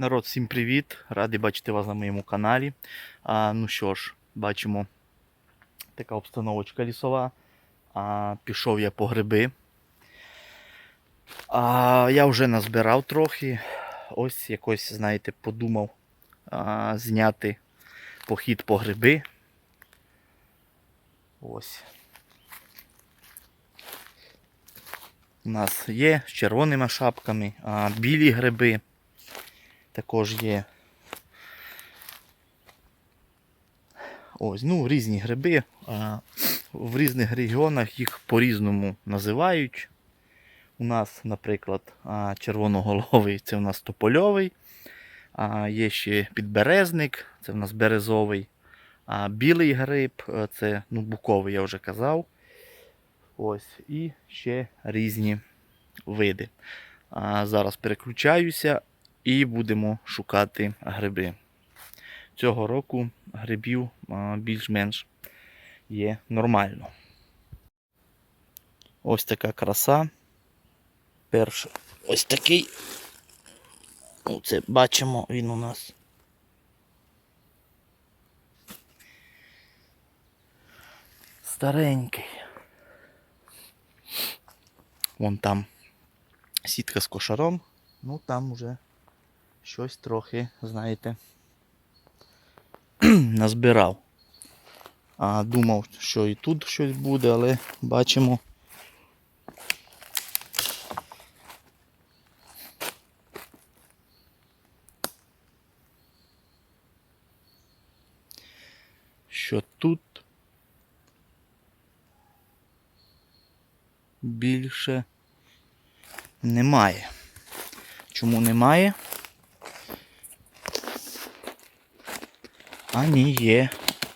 Народ, всім привіт! Радий бачити вас на моєму каналі. А, ну що ж, бачимо така обстановочка лісова. А, пішов я по гриби. А, я вже назбирав трохи. Ось якось, знаєте, подумав а, зняти похід по гриби. Ось. У нас є з червоними шапками, а, білі гриби також є. Ось, ну, різні гриби. В різних регіонах їх по-різному називають. У нас, наприклад, червоноголовий це у нас топольовий. Є ще підберезник, це у нас березовий. А білий гриб е, це ну, буковий, я вже казав. Ось, і ще різні види. Зараз переключаюся і будемо шукати гриби. Цього року грибів більш-менш є нормально. Ось така краса. Перший ось такий. Оце бачимо, він у нас. Старенький. Вон там сітка з кошаром. Ну там вже щось трохи, знаєте, назбирав. А думав, що і тут щось буде, але бачимо. Що тут більше немає. Чому немає? А ні, є.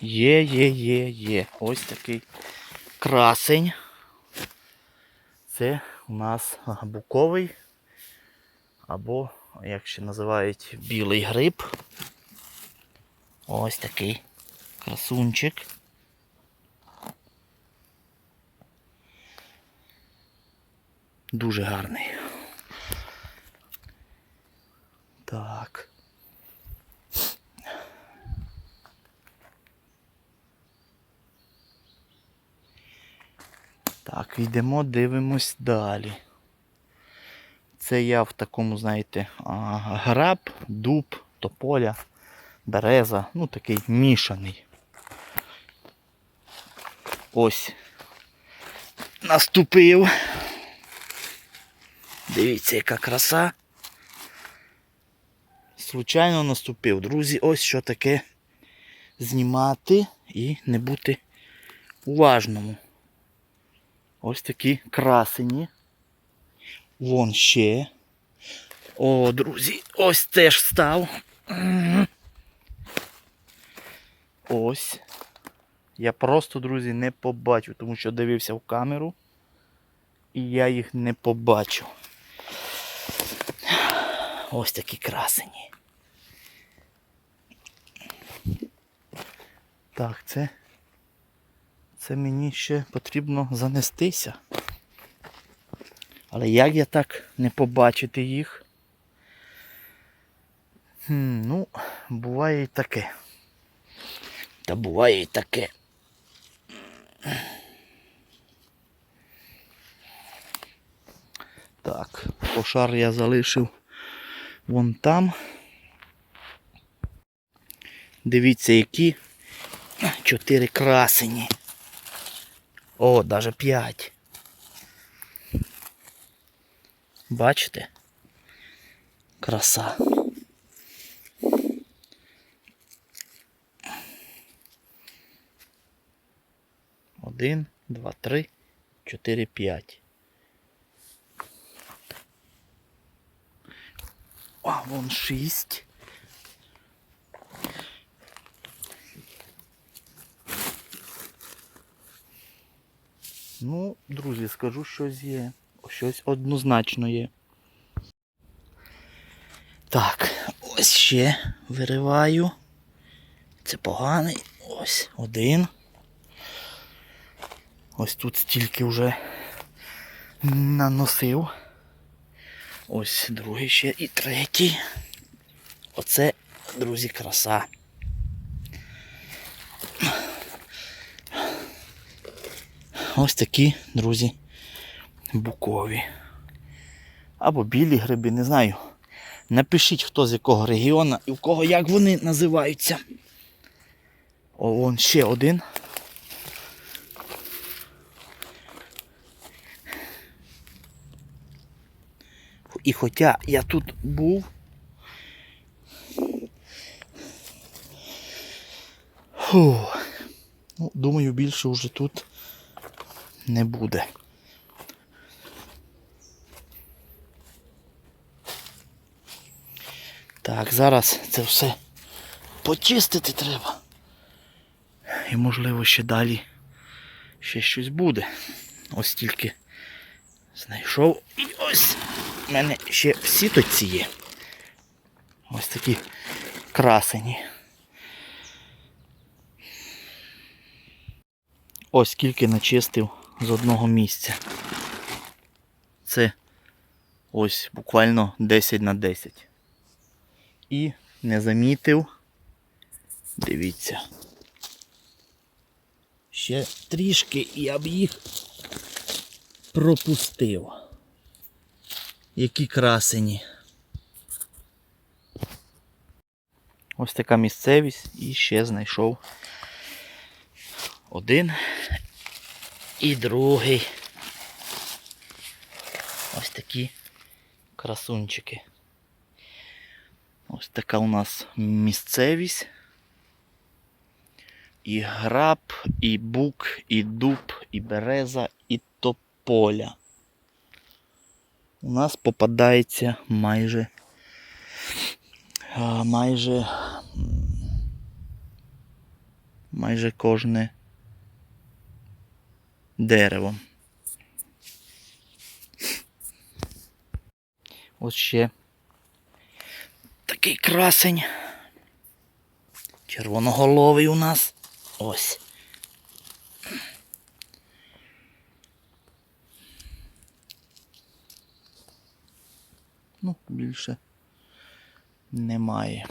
Є, є, є, є. Ось такий красень. Це у нас буковий. Або, як ще називають, білий гриб. Ось такий красунчик. Дуже гарний. Так. Так, йдемо, дивимось далі. Це я в такому, знаєте, граб, дуб, тополя, береза, ну такий мішаний. Ось. Наступив. Дивіться, яка краса. Случайно наступив. Друзі, ось що таке знімати і не бути уважному. Ось такі красені. Вон ще. О, друзі, ось теж став. Ось. Я просто, друзі, не побачив, тому що дивився в камеру. І я їх не побачив. Ось такі красені. Так, це. Це мені ще потрібно занестися. Але як я так не побачити їх? Хм, ну, буває і таке. Та буває і таке. Так, кошар я залишив вон там. Дивіться, які чотири красені. О, даже п'ять. Бачите? Краса. Один, два, три, чотири, п'ять. А, вон шість. Ну, друзі, скажу, щось є. Щось однозначно є. Так, ось ще вириваю. Це поганий. Ось один. Ось тут стільки вже наносив. Ось другий ще і третій. Оце, друзі, краса. Ось такі, друзі, букові. Або білі гриби, не знаю. Напишіть, хто з якого регіону і в кого як вони називаються. О, вон ще один. І хоча я тут був. Фу. Ну, думаю, більше вже тут не буде. Так, зараз це все почистити треба. І можливо ще далі ще щось буде. Ось тільки знайшов. І ось в мене ще в сіточці є. Ось такі красені. Ось скільки начистив з одного місця. Це ось буквально 10 на 10. І не замітив. Дивіться. Ще трішки і я б їх пропустив. Які красені. Ось така місцевість і ще знайшов один і другий. Ось такі красунчики. Ось така у нас місцевість. І граб, і бук, і дуб, і береза, і тополя. У нас попадається майже майже майже кожне дерево. Ось ще такий красень. Червоноголовий у нас. Ось. Ну, більше немає.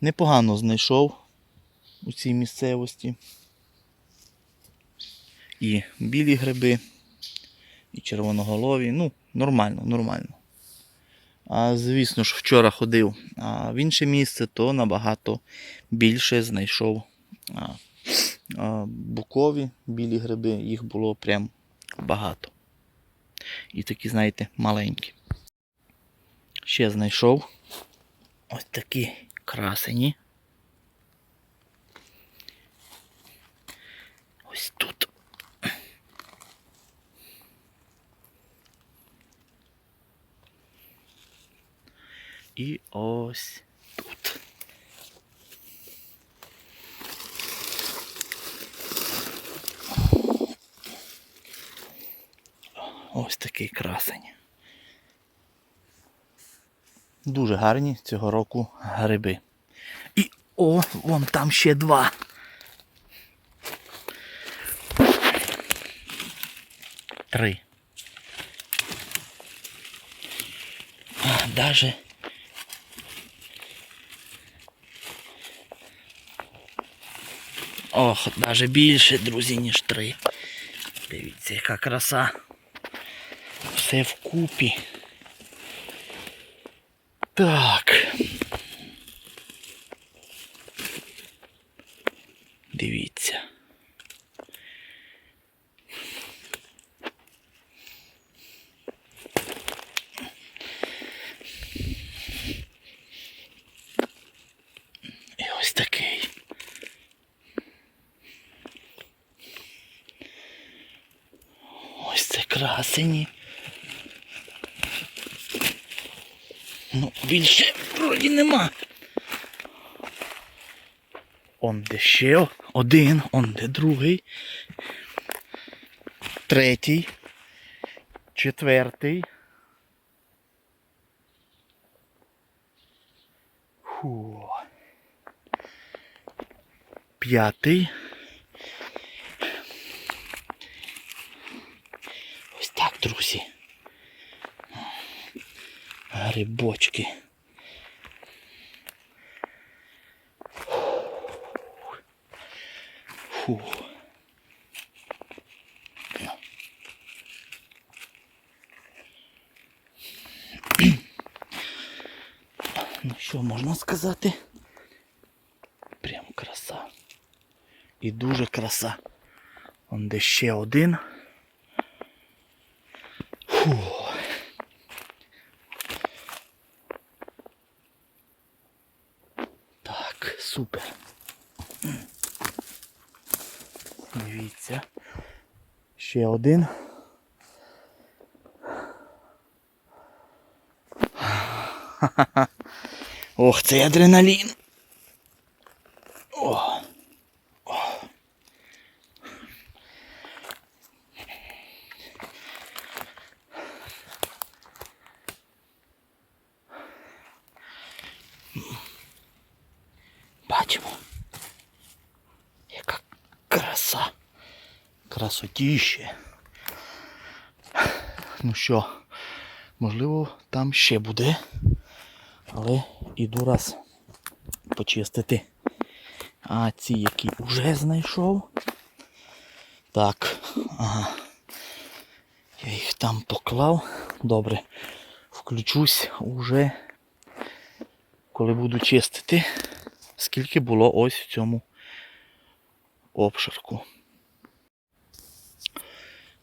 Непогано знайшов у цій місцевості. І білі гриби, і червоноголові. Ну, нормально, нормально. А звісно ж, вчора ходив а в інше місце, то набагато більше знайшов а, а, букові білі гриби, їх було прям багато. І такі, знаєте, маленькі. Ще знайшов ось такі красені. Ось тут. І ось тут. Ось такий красень. Дуже гарні цього року гриби. І о, вон там ще два. Три. А, даже Ох, навіть більше, друзі, ніж три. Дивіться, яка краса. Все вкупі. Так. Дивіться. І ось такий. Ось це. Ну, більше вроді нема. Он де ще один, он де другий. Третій. Четвертий. Фу. П'ятий. друзі. Грибочки. Фу. Ну, ну що можна сказати? Прям краса. І дуже краса. Он де ще один. Супер. Дивіться. Ще один. Ох, цей адреналін. О. О. Бачимо. Яка краса. Красотіще. Ну що, можливо, там ще буде. Але іду раз почистити. А ці, які вже знайшов. Так, ага. Я їх там поклав. Добре. Включусь уже, коли буду чистити, скільки було ось в цьому обширку.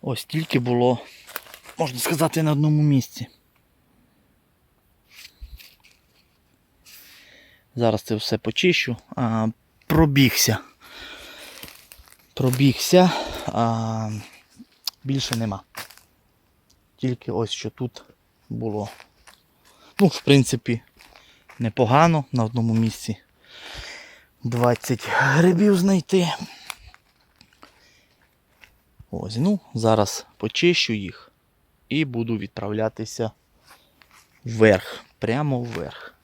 Ось тільки було, можна сказати, на одному місці. Зараз це все почищу. А, пробігся. Пробігся, а більше нема. Тільки ось що тут було. Ну, в принципі, непогано на одному місці. 20 грибів знайти. Ось, ну, зараз почищу їх і буду відправлятися вверх, прямо вверх.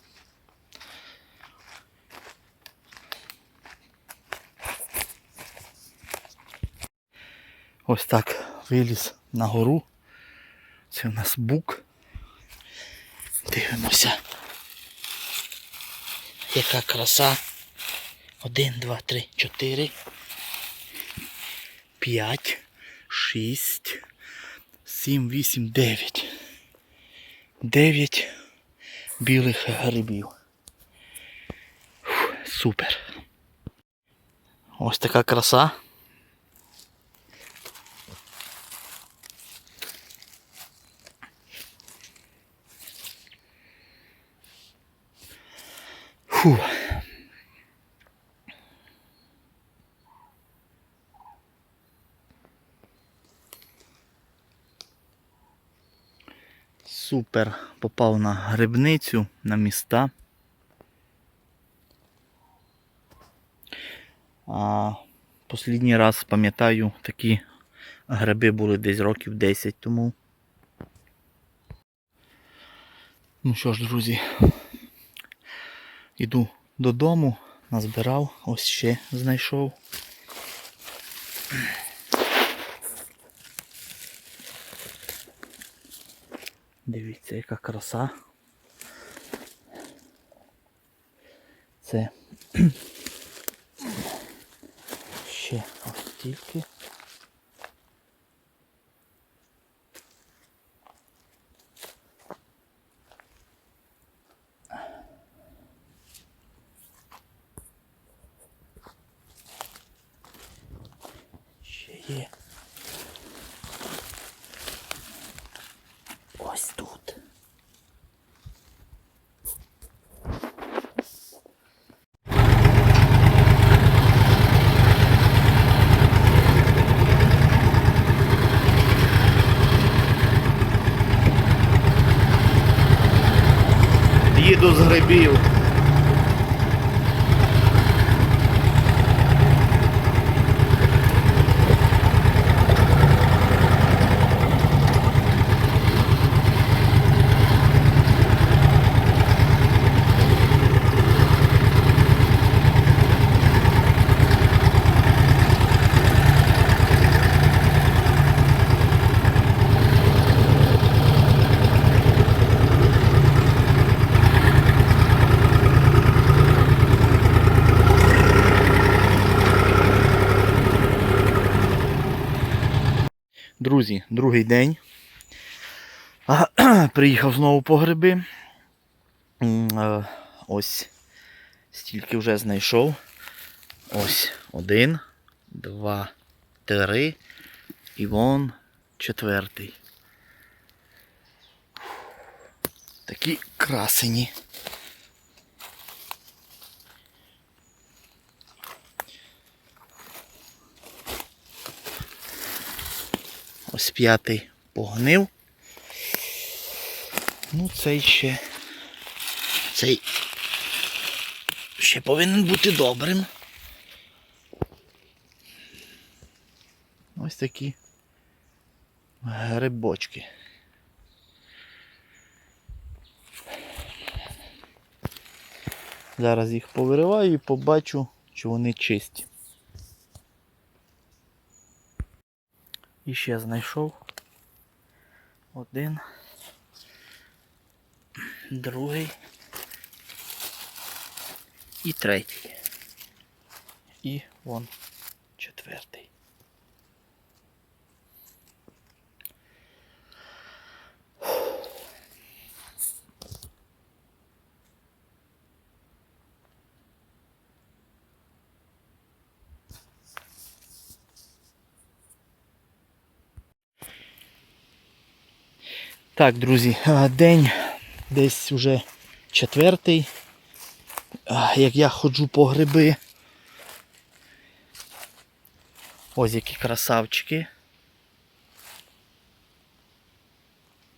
Ось так виліз на гору. Це у нас бук. Дивимося. Яка краса. Один, два, три, чотири. П'ять, шість, сім, вісім, дев'ять. Дев'ять білих грибів. Фу, Супер. Ось така краса. Фу. Супер попав на грибницю, на міста. А Послідній раз пам'ятаю, такі гриби були десь років 10 тому. Ну що ж, друзі, іду додому, назбирав, ось ще знайшов. Дивіться, яка краса. Це ще ось тільки. Другий день. Приїхав знову по гриби. Е, Ось стільки вже знайшов. Ось один, два, три. І вон четвертий. Такі красені. Ось п'ятий погнив. Ну, цей ще. Цей ще повинен бути добрим. Ось такі грибочки. Зараз їх повириваю і побачу, чи вони чисті. І ще знайшов один, другий і третій. І вон четвертий. Так, друзі, день десь уже четвертий. Як я ходжу по гриби. Ось які красавчики.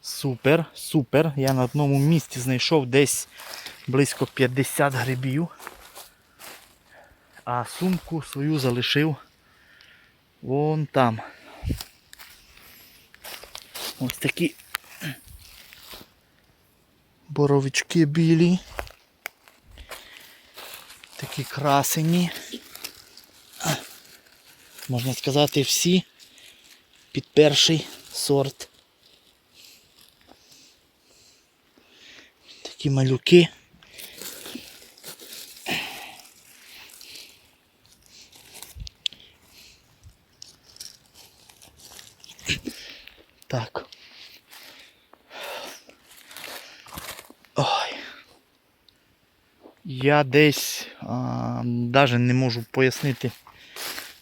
Супер, супер. Я на одному місці знайшов десь близько 50 грибів. А сумку свою залишив вон там. Ось такі боровички білі. Такі красені. Можна сказати, всі під перший сорт. Такі малюки. Так. Ой. Я десь навіть не можу пояснити,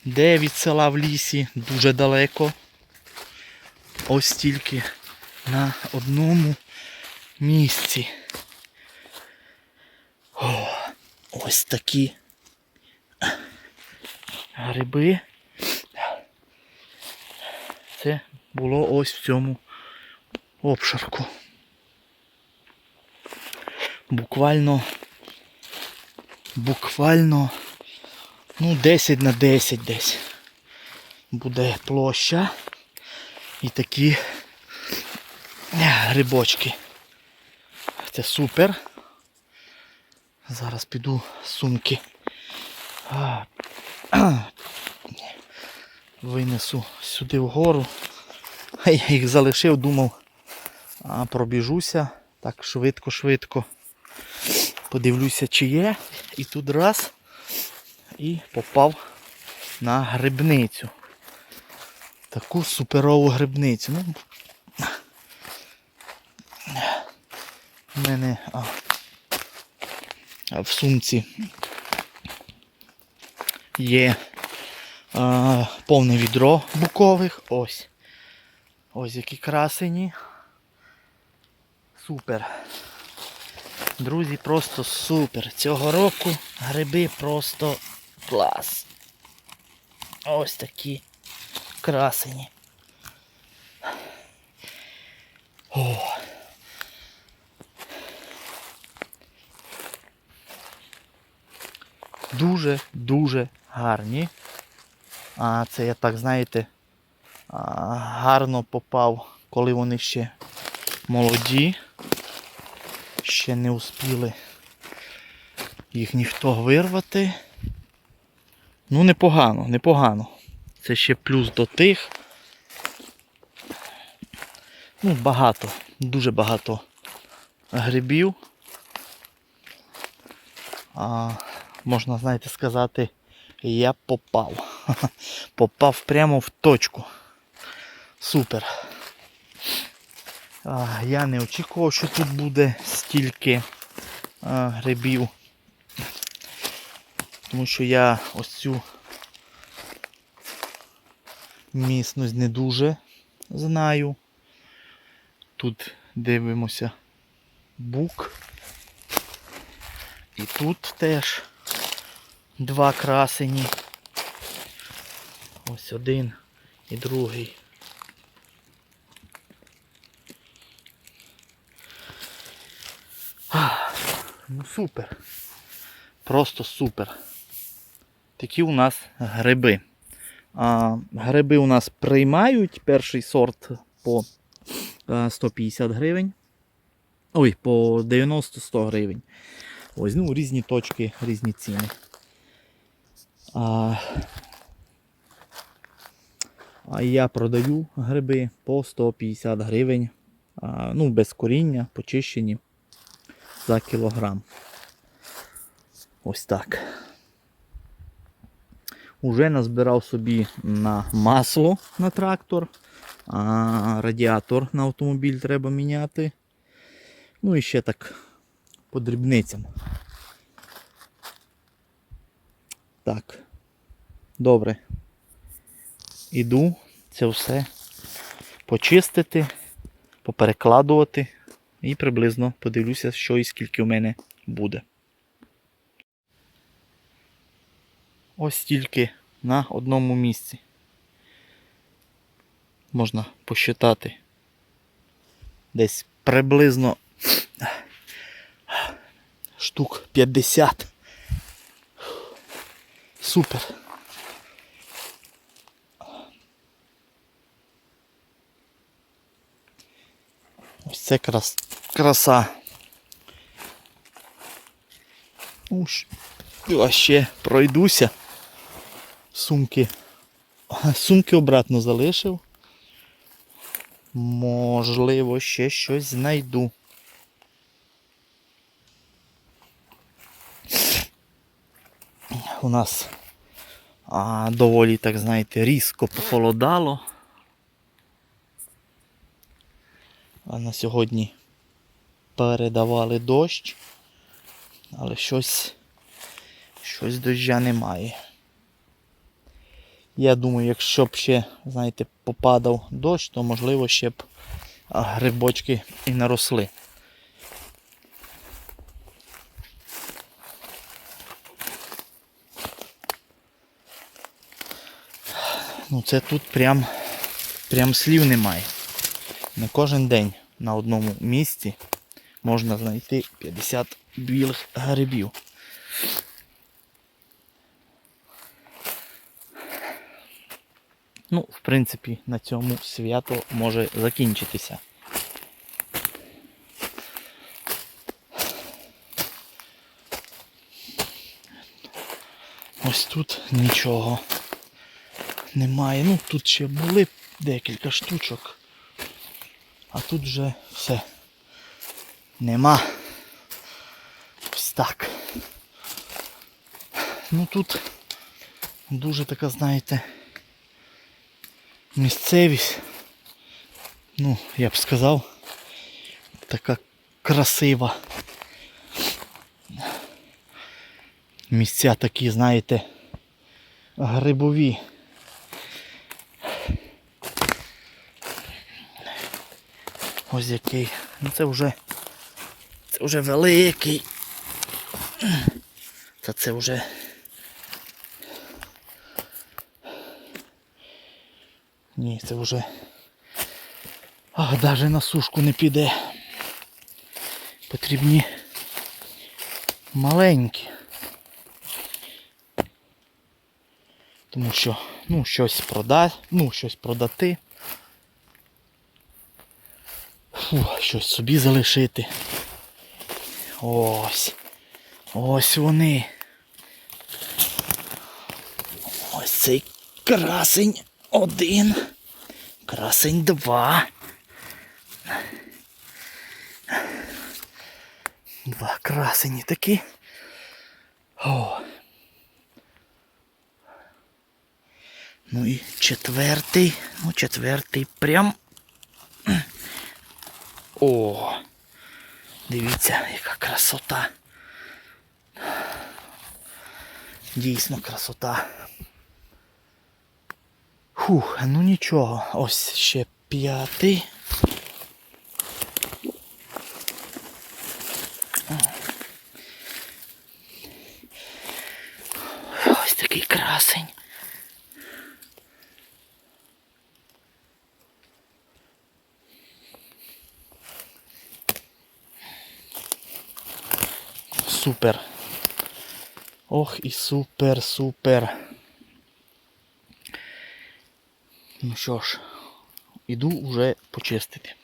де від села в лісі, дуже далеко. Ось тільки на одному місці. О, ось такі гриби. Це було ось в цьому обшарку. Буквально буквально ну 10 на 10 десь буде площа і такі е, грибочки. Це супер. Зараз піду сумки. Винесу сюди вгору. Я їх залишив, думав, пробіжуся так швидко-швидко. Подивлюся, чи є. І тут раз і попав на грибницю. Таку суперову грибницю. Ну, в мене а в сумці є а, повне відро букових. Ось. Ось які красені. Супер. Друзі, просто супер. Цього року гриби просто клас. Ось такі красені. О. Дуже-дуже гарні. А це я так, знаєте, гарно попав, коли вони ще молоді. Ще не успіли їх ніхто вирвати. Ну, непогано, непогано. Це ще плюс до тих. Ну, багато, дуже багато грибів. А, можна, знаєте, сказати, я попав. Попав прямо в точку. Супер. Я не очікував, що тут буде стільки грибів. Тому що я ось цю місцевість не дуже знаю. Тут дивимося бук. І тут теж два красені. Ось один і другий. Ну супер. Просто супер. Такі у нас гриби. А, гриби у нас приймають перший сорт по е, 150 гривень. Ой, по 90-100 гривень. Ось, ну, різні точки, різні ціни. А, а я продаю гриби по 150 гривень. А, ну, без коріння, почищені за кілограм. Ось так. Уже назбирав собі на масло на трактор, а радіатор на автомобіль треба міняти. Ну і ще так по дрібницям. Так. Добре. Іду це все почистити, поперекладувати і приблизно подивлюся, що і скільки в мене буде. Ось стільки на одному місці. Можна посчитати. Десь приблизно штук 50. Супер. Ось це крас... краса. Ну, а ще пройдуся. Сумки. Сумки обратно залишив. Можливо, ще щось знайду. У нас а, доволі, так знаєте, різко похолодало. А на сьогодні передавали дощ, але щось, щось доща немає. Я думаю, якщо б ще, знаєте, попадав дощ, то можливо ще б грибочки і наросли. Ну це тут прям, прям слів немає. Не кожен день на одному місці можна знайти 50 білих грибів. Ну, в принципі, на цьому свято може закінчитися. Ось тут нічого немає. Ну, тут ще були декілька штучок. А тут вже все. Нема. Так. Ну тут дуже така, знаєте, місцевість. Ну, я б сказав, така красива. Місця такі, знаєте, грибові. Ось який. Ну це вже це вже великий. Та це вже Ні, це вже а, навіть на сушку не піде. Потрібні маленькі. Тому що, ну, щось продати, ну, щось продати. Фу, щось собі залишити. Ось. Ось вони. Ось цей красень один. Красень два. Два красені такі. О. Ну і четвертий. Ну, четвертий прям. О! Дивіться, яка красота. Дійсно красота. Фух, ну нічого. Ось ще п'ятий. Ось такий красень. Супер. Ох і супер, супер. Ну що ж, іду вже почистити.